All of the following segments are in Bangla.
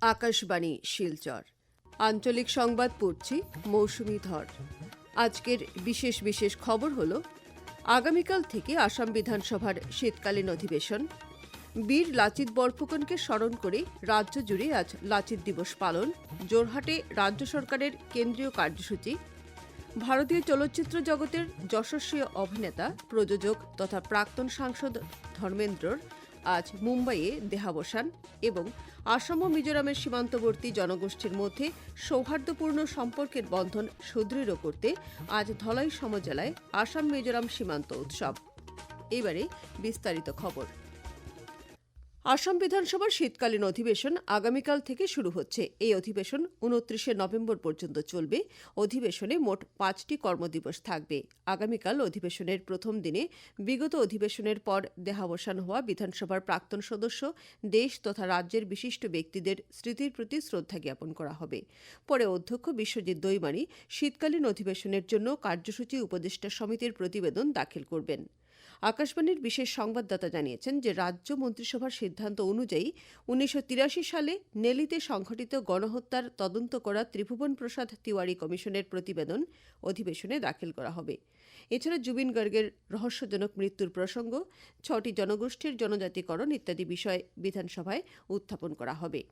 আকাশবাণী, শিলচর। আঞ্চলিক সংবাদ পড়ছি মৌসুমি ধর। আজকের বিশেষ বিশেষ খবর হল, আগামীকাল থেকে আসাম বিধানসভার শীতকালীন অধিবেশন। বীর লাচিত বরফুকনকে স্মরণ করে রাজ্য জুড়ে আজ লাচিত দিবস পালন। জোরহাটে রাজ্য সরকারের কেন্দ্রীয় কার্যসূচি। ভারতীয় চলচ্চিত্র জগতের যশস্বী অভিনেতা, প্রযোজক তথা প্রাক্তন সাংসদ ধর্মেন্দ্রর আজ মুম্বাইয়ে দেহাবসান এবং আসাম ও মিজোরামের সীমান্তবর্তী জনগোষ্ঠীর মধ্যে সৌহার্দ্যপূর্ণ সম্পর্কের বন্ধন সুদৃঢ় করতে আজ ধলাই সমজেলায় আসাম মিজোরাম সীমান্ত উৎসব। এবারে বিস্তারিত খবর। আসাম বিধানসভার শীতকালীন অধিবেশন আগামীকাল থেকে শুরু হচ্ছে। এই অধিবেশন উনত্রিশে নভেম্বর পর্যন্ত চলবে। অধিবেশনে মোট পাঁচটি কর্মদিবস থাকবে। আগামীকাল অধিবেশনের প্রথম দিনে বিগত অধিবেশনের পর দেহাবসান হওয়া বিধানসভার প্রাক্তন সদস্য, দেশ তথা রাজ্যের বিশিষ্ট ব্যক্তিদের স্মৃতির প্রতি শ্রদ্ধা জ্ঞাপন করা হবে। পরে অধ্যক্ষ বিশ্বজিৎ দৈমানি শীতকালীন অধিবেশনের জন্য কার্যসূচি উপদেষ্টা সমিতির প্রতিবেদন দাখিল করবেন। আকাশবাণীর বিশেষ সংবাদদাতা জানিয়েছেন যে রাজ্য মন্ত্রিসভার সিদ্ধান্ত অনুযায়ী উনিশশো তিরাশি সালে নেলিতে সংঘটিত গণহত্যার তদন্ত করা ত্রিভুবন প্রসাদ তিওয়ারি কমিশনের প্রতিবেদন অধিবেশনে দাখিল করা হবে। এছাড়া জুবিন গার্গের রহস্যজনক মৃত্যুর প্রসঙ্গ, ছটি জনগোষ্ঠীর জনজাতিকরণ ইত্যাদি বিষয় বিধানসভায় উত্থাপন করা হবে।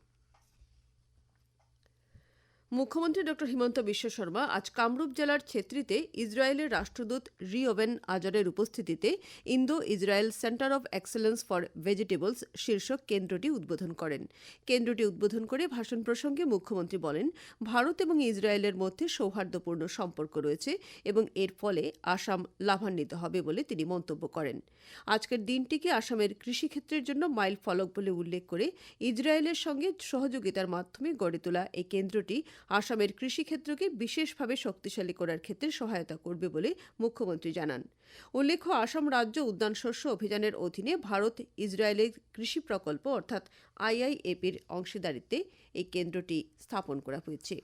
মুখ্যমন্ত্রী ড হিমন্ত বিশ্ব শর্মা আজ কামরূপ জেলার ছেত্রীতে ইসরায়েলের রাষ্ট্রদূত রিওবেন আজারের উপস্থিতিতে Indo Israel centre of excellence for vegetables শীর্ষক কেন্দ্রটি উদ্বোধন করেন। কেন্দ্রটি উদ্বোধন করে ভাষণ প্রসঙ্গে মুখ্যমন্ত্রী বলেন, ভারত এবং ইসরায়েলের মধ্যে সৌহার্দ্যপূর্ণ সম্পর্ক রয়েছে এবং এর ফলে আসাম লাভান্বিত হবে বলে তিনি মন্তব্য করেন। আজকের দিনটিকে আসামের কৃষিক্ষেত্রের জন্য মাইল ফলক বলে উল্লেখ করে ইসরায়েলের সঙ্গে সহযোগিতার মাধ্যমে গড়ে তোলা এই কেন্দ্রটি আসামের কৃষিক্ষেত্রকে বিশেষভাবে শক্তিশালী করার ক্ষেত্রে সহায়তা করবে বলে মুখ্যমন্ত্রী জানান। উল্লেখ্য, আসাম রাজ্য উদ্যান শস্য অভিযানের অধীনে ভারত ইসরায়েলের কৃষি প্রকল্প অর্থাৎ আইআইএপির অংশীদারিত্বে এই কেন্দ্রটি স্থাপন করা হয়েছে।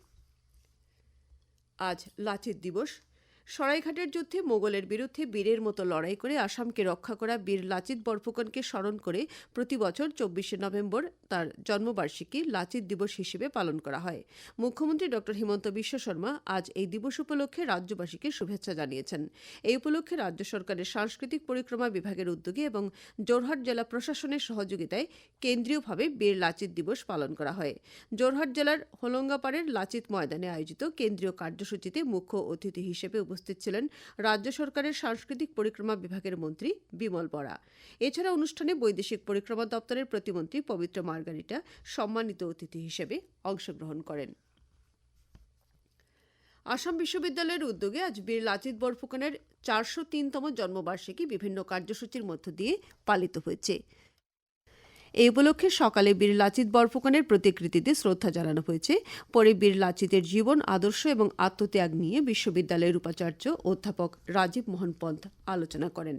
আজ লাচিত দিবস। সরাইঘাটের যুদ্ধে মোগলের বিরুদ্ধে বীরের মতো লড়াই করে আসামকে রক্ষা করা বীর লাচিত বরফুকনকে স্মরণ করে প্রতি বছর চব্বিশে নভেম্বর তার জন্মবার্ষিকী লাচিত দিবস হিসেবে পালন করা হয়। মুখ্যমন্ত্রী ড. হিমন্ত বিশ্ব শর্মা আজ এই দিবস উপলক্ষে রাজ্যবাসীকে শুভেচ্ছা জানিয়েছেন। এই উপলক্ষে রাজ্য সরকারের সাংস্কৃতিক পরিক্রমা বিভাগের উদ্যোগে এবং জোরহাট জেলা প্রশাসনের সহযোগিতায় কেন্দ্রীয়ভাবে বীর লাচিত দিবস পালন করা হয়। জোরহাট জেলার হোলঙ্গাপাড়ের লাচিত ময়দানে আয়োজিত কেন্দ্রীয় কার্যসূচিতে মুখ্য অতিথি হিসেবে উপস্থিত ছিলেন রাজ্য সরকারের সাংস্কৃতিক পরিক্রমা বিভাগের মন্ত্রী বিমল বরা। এছাড়া অনুষ্ঠানে বৈদেশিক পরিক্রমা দপ্তরের প্রতিমন্ত্রী পবিত্র মার্গারিটা সম্মানিত অতিথি হিসেবে অংশগ্রহণ করেন। আসাম বিশ্ববিদ্যালয়ের উদ্যোগে আজ বীর লাচিত বরফুকনের চারশো তিনতম জন্মবার্ষিকী বিভিন্ন কার্যসূচির মধ্য দিয়ে পালিত হয়েছে। এই উপলক্ষে সকালে বীর লাচিত বরফুকনের প্রতিকৃতিতে শ্রদ্ধা জানানো হয়েছে। পরে বীর লাচিতের জীবন, আদর্শ এবং আত্মত্যাগ নিয়ে বিশ্ববিদ্যালয়ের উপাচার্য অধ্যাপক রাজীব মোহন পন্থ আলোচনা করেন।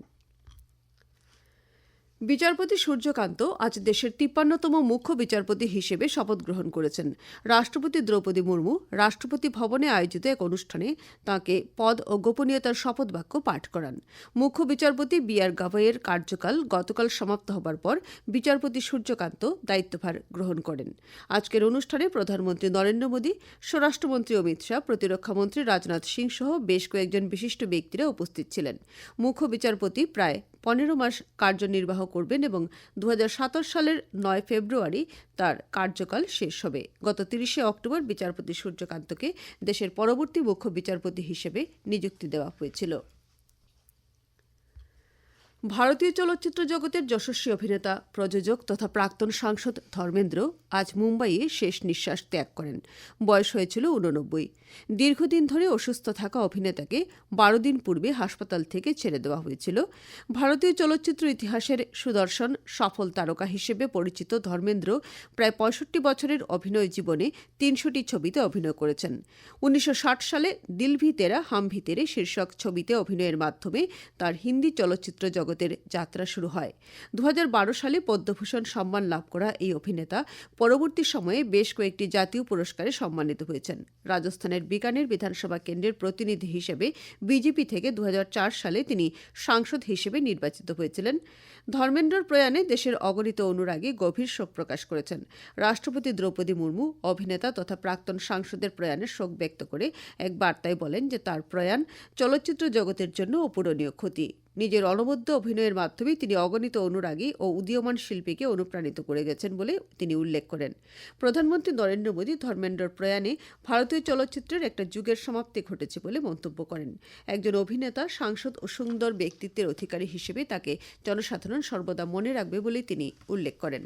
বিচারপতি সূর্যকান্ত আজ দেশের তিপ্পান্নতম মুখ্য বিচারপতি হিসেবে শপথ গ্রহণ করেছেন। রাষ্ট্রপতি দ্রৌপদী মুর্মু রাষ্ট্রপতি ভবনে আয়োজিত এক অনুষ্ঠানে তাঁকে পদ ও গোপনীয়তার শপথ বাক্য পাঠ করান। মুখ্য বিচারপতি বি আর গাভাইয়ের কার্যকাল গতকাল সমাপ্ত হবার পর বিচারপতি সূর্যকান্ত দায়িত্বভার গ্রহণ করেন। আজকের অনুষ্ঠানে প্রধানমন্ত্রী নরেন্দ্র মোদী, স্বরাষ্ট্রমন্ত্রী অমিত শাহ প্রতিরক্ষামন্ত্রী রাজনাথ সিং সহ বেশ কয়েকজন বিশিষ্ট ব্যক্তিরা উপস্থিত ছিলেন। মুখ্য বিচারপতি প্রায় পনেরো মাস কার্যনির্বাহ করবেন এবং দু সালের নয় ফেব্রুয়ারি তার কার্যকাল শেষ হবে। গত তিরিশে অক্টোবর বিচারপতি সূর্যকান্তকে দেশের পরবর্তী মুখ্য বিচারপতি হিসেবে নিযুক্তি দেওয়া হয়েছিল। ভারতীয় চলচ্চিত্র জগতের যশস্বী অভিনেতা, প্রযোজক তথা প্রাক্তন সাংসদ ধর্মেন্দ্র আজ মুম্বাইয়ে শেষ নিঃশ্বাস ত্যাগ করেন। বয়স হয়েছিল উননব্বই দীর্ঘদিন ধরে অসুস্থ থাকা অভিনেতাকে বারো দিন পূর্বে হাসপাতাল থেকে ছেড়ে দেওয়া হয়েছিল। ভারতীয় চলচ্চিত্র ইতিহাসের সুদর্শন, সফল তারকা হিসেবে পরিচিত ধর্মেন্দ্র প্রায় পঁয়ষট্টি বছরের অভিনয় জীবনে তিনশোটি ছবিতে অভিনয় করেছেন। উনিশশো ষাট সালে দিল ভি তেরা হাম ভি তেরে শীর্ষক ছবিতে অভিনয়ের মাধ্যমে তার হিন্দি চলচ্চিত্র জগৎ জগতের যাত্রা শুরু হয়। দু হাজার বারো সালে পদ্মভূষণ সম্মান লাভ করা এই অভিনেতা পরবর্তী সময়ে বেশ কয়েকটি জাতীয় পুরস্কারে সম্মানিত হয়েছেন। রাজস্থানের বিকানের বিধানসভা কেন্দ্রের প্রতিনিধি হিসেবে বিজেপি থেকে দু হাজার চার সালে তিনি সাংসদ হিসেবে নির্বাচিত হয়েছিলেন। ধর্মেন্দ্রর প্রয়াণে দেশের অগণিত অনুরাগী গভীর শোক প্রকাশ করেছেন। রাষ্ট্রপতি দ্রৌপদী মুর্মু, অভিনেতা তথা প্রাক্তন সাংসদের প্রয়াণে শোক ব্যক্ত করে এক বার্তায় বলেন যে তার প্রয়াণ চলচ্চিত্র জগতের জন্য অপূরণীয় ক্ষতি। নিজের অনবদ্য অভিনয়ের মাধ্যমে তিনি অগণিত অনুরাগী ও উদীয়মান শিল্পীকে অনুপ্রাণিত করে গেছেন বলে তিনি উল্লেখ করেন। প্রধানমন্ত্রী নরেন্দ্র মোদী ধর্মেন্দ্রর প্রয়াণে ভারতীয় চলচ্চিত্রের একটা যুগের সমাপ্তি ঘটেছে বলে মন্তব্য করেন। একজন অভিনেতা, সাংসদ ও সুন্দর ব্যক্তিত্বের অধিকারী হিসেবে তাকে জনসাধারণ সর্বদা মনে রাখবে বলে তিনি উল্লেখ করেন।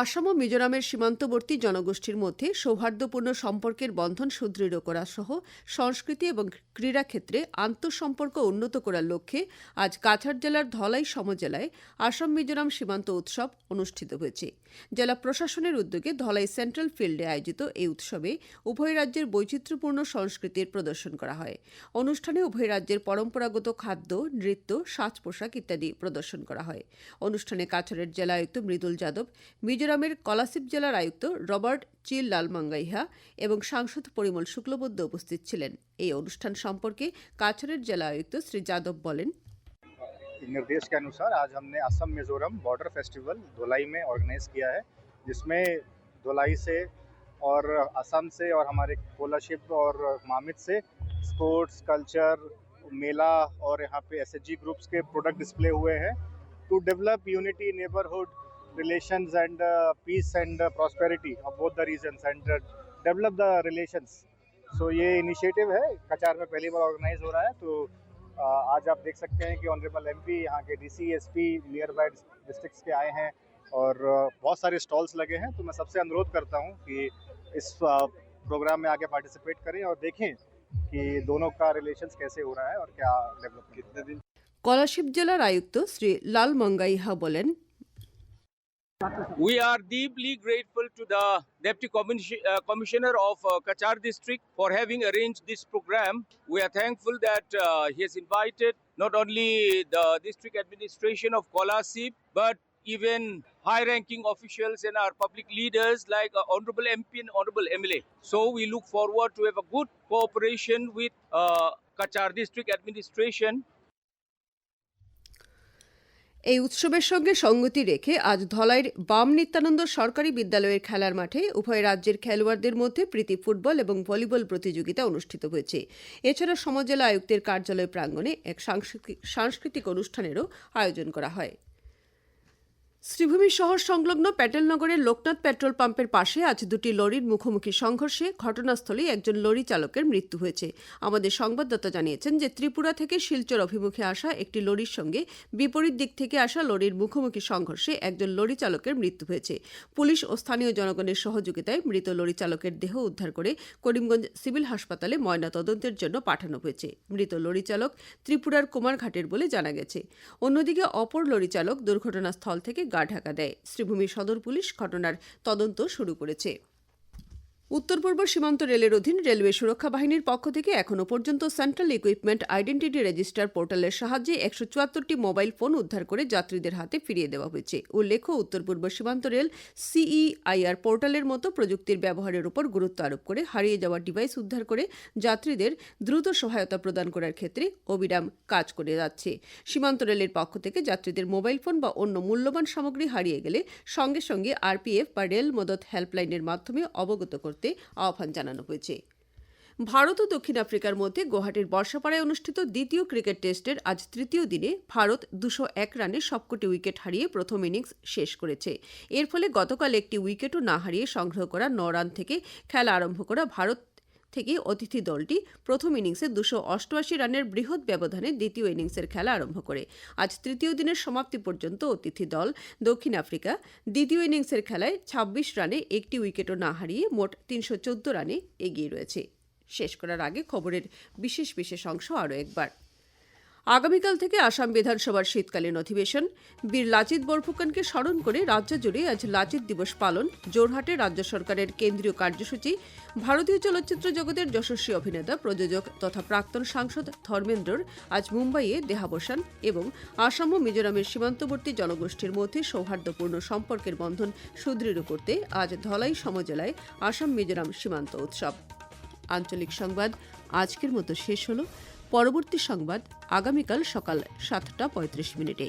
আসাম ও মিজোরামের সীমান্তবর্তী জনগোষ্ঠীর মধ্যে সৌহার্দ্যপূর্ণ সম্পর্কের বন্ধন সুদৃঢ় করা সহ সংস্কৃতি এবং ক্রীড়াক্ষেত্রে আন্তঃসম্পর্ক উন্নত করার লক্ষ্যে আজ কাছাড় জেলার ধলাই সমজেলায় আসাম মিজোরাম সীমান্ত উৎসব অনুষ্ঠিত হয়েছে। জেলা প্রশাসনের উদ্যোগে ধলাই সেন্ট্রাল ফিল্ডে আয়োজিত এই উৎসবে উভয় রাজ্যের বৈচিত্র্যপূর্ণ সংস্কৃতির প্রদর্শন করা হয়। অনুষ্ঠানে উভয় রাজ্যের পরম্পরাগত খাদ্য, নৃত্য, সাজ পোশাক ইত্যাদি প্রদর্শন করা হয়। অনুষ্ঠানে কাছাড়ের জেলা আয়ুক্ত মৃদুল যাদব মিজোরামের কলাসিব জেলার আয়ুক্ত রবার্ট চিল লালমাঙ্গাইহা এবং সাংসদ পরিমল শুক্লবদ্য উপস্থিত ছিলেন এই অনুষ্ঠান সম্পর্কে কাছাড়ের জেলা আয়ুক্ত শ্রী যাদব বলেন निर्देश के अनुसार आज हमने असम मिजोरम बॉर्डर फेस्टिवल धुलाई में ऑर्गेनाइज किया है जिसमें धुलाई से और असम से और हमारे कोलाशिप और मामित से स्पोर्ट्स कल्चर मेला और यहाँ पे एस ग्रुप्स के प्रोडक्ट डिस्प्ले हुए हैं to develop unity neighbourhood relations and uh, peace and uh, prosperity of both the regions and uh, develop the relations. So ये इनिशिएटिव है कचार में पहली बार ऑर्गेनाइज हो रहा है तो uh, आज आप देख सकते हैं कि ऑनरेबल एमपी यहाँ के DC SP nearby districts के आए हैं और uh, बहुत सारे स्टॉल्स लगे हैं तो मैं सबसे अनुरोध करता हूँ कि इस प्रोग्राम में आके पार्टिसिपेट करें और देखें कि दोनों का रिलेशंस कैसे हो रहा है और क्या डेवलप कितने दिन কলাশিব জেলার আয়ুক্ত শ্রী লাল মঙ্গাইহা বলেন We are deeply grateful to the Deputy uh, Commissioner of uh, Kachar District for having arranged this program. We are thankful that uh, he has invited not only the district administration of Kolasip, but even high-ranking officials and our public leaders like uh, Honorable MP and Honorable MLA. So we look forward to have a good cooperation with uh, Kachar District administration এই উৎসবের সঙ্গে সঙ্গতি রেখে আজ ধলাইয়ের বাম নিত্যানন্দ সরকারি বিদ্যালয়ের খেলার মাঠে উভয় রাজ্যের খেলোয়াড়দের মধ্যে প্রীতি ফুটবল এবং ভলিবল প্রতিযোগিতা অনুষ্ঠিত হয়েছে। এছাড়া সমজেলা আয়ুক্তের কার্যালয় প্রাঙ্গণে এক সাংস্কৃতিক সাংস্কৃতিক অনুষ্ঠানেরও আয়োজন করা হয়। শ্রীভূমি শহর সংলগ্ন প্যাটেলনগরের লোকনাথ পেট্রোল পাম্পের পাশে আজ দুটি লরির মুখোমুখি সংঘর্ষে ঘটনাস্থলেই একজন লরি চালকের মৃত্যু হয়েছে। আমাদের সংবাদদাতা জানিয়েছেন যে ত্রিপুরা থেকে শিলচর অভিমুখে আসা একটি লরির সঙ্গে বিপরীত দিক থেকে আসা লরির মুখোমুখি সংঘর্ষে একজন লরি চালকের মৃত্যু হয়েছে। পুলিশ ও স্থানীয় জনগণের সহযোগিতায় মৃত লরি চালকের দেহ উদ্ধার করে করিমগঞ্জ সিভিল হাসপাতালে ময়নাতদন্তের জন্য পাঠানো হয়েছে। মৃত লরি চালক ত্রিপুরার কুমারঘাটের বলে জানা গেছে। অন্যদিকে অপর লরি চালক দুর্ঘটনাস্থল থেকে গা ঢাকা দেয়। শ্রীভূমি সদর পুলিশ ঘটনার তদন্ত শুরু করেছে। উত্তর পূর্ব সীমান্ত রেলের অধীন রেলওয়ে সুরক্ষা বাহিনীর পক্ষ থেকে এখনও পর্যন্ত সেন্ট্রাল ইকুইপমেন্ট আইডেন্টিটি রেজিস্টার পোর্টালের সাহায্যে একশো চুয়াত্তরটি মোবাইল ফোন উদ্ধার করে যাত্রীদের হাতে ফিরিয়ে দেওয়া হয়েছে। উল্লেখ্য, উত্তর পূর্ব সীমান্ত রেল সিইআইআর পোর্টালের মতো প্রযুক্তির ব্যবহারের উপর গুরুত্ব আরোপ করে হারিয়ে যাওয়া ডিভাইস উদ্ধার করে যাত্রীদের দ্রুত সহায়তা প্রদান করার ক্ষেত্রে অবিরাম কাজ করে যাচ্ছে। সীমান্ত রেলের পক্ষ থেকে যাত্রীদের মোবাইল ফোন বা অন্য মূল্যবান সামগ্রী হারিয়ে গেলে সঙ্গে সঙ্গে আরপিএফ বা রেল মদত হেল্পলাইনের মাধ্যমে অবগত করতে আহ্বান জানানো হয়েছে। ভারত ও দক্ষিণ আফ্রিকার মধ্যে গুয়াহাটির বর্ষাপাড়ায় অনুষ্ঠিত দ্বিতীয় ক্রিকেট টেস্টের আজ তৃতীয় দিনে ভারত দুশো এক রানে সবকটি উইকেট হারিয়ে প্রথম ইনিংস শেষ করেছে। এর ফলে গতকাল একটি উইকেটও না হারিয়ে সংগ্রহ করা ন রান থেকে খেলা আরম্ভ করা ভারত থেকে অতিথি দলটি প্রথম ইনিংসে দুশো অষ্টআশি রানের বৃহৎ ব্যবধানে দ্বিতীয় ইনিংসের খেলা আরম্ভ করে। আজ তৃতীয় দিনের সমাপ্তি পর্যন্ত অতিথি দল দক্ষিণ আফ্রিকা দ্বিতীয় ইনিংসের খেলায় ২৬ রানে একটি উইকেটও না হারিয়ে মোট তিনশো চোদ্দ রানে এগিয়ে রয়েছে। শেষ করার আগে খবরের বিশেষ বিশেষ অংশ আরও একবার। আগামীকাল থেকে আসাম বিধানসভার শীতকালীন অধিবেশন। বীর লাচিত বরফুকানকে স্মরণ করে রাজ্য জুড়ে আজ লাচিত দিবস পালন। জোরহাটে রাজ্য সরকারের কেন্দ্রীয় কার্যসূচি। ভারতীয় চলচ্চিত্র জগতের যশস্বী অভিনেতা, প্রযোজক তথা প্রাক্তন সাংসদ ধর্মেন্দ্রর আজ মুম্বাইয়ে দেহাবসান এবং আসাম ও মিজোরামের সীমান্তবর্তী জনগোষ্ঠীর মধ্যে সৌহার্দ্যপূর্ণ সম্পর্কের বন্ধন সুদৃঢ় করতে আজ ধলাই সমজেলায় আসাম মিজোরাম সীমান্ত উৎসব। আঞ্চলিক সংবাদ, আজকের মতো শেষ হলো। পরবর্তী সংবাদ আগামীকাল সকাল সাতটা পঁয়ত্রিশ মিনিটে।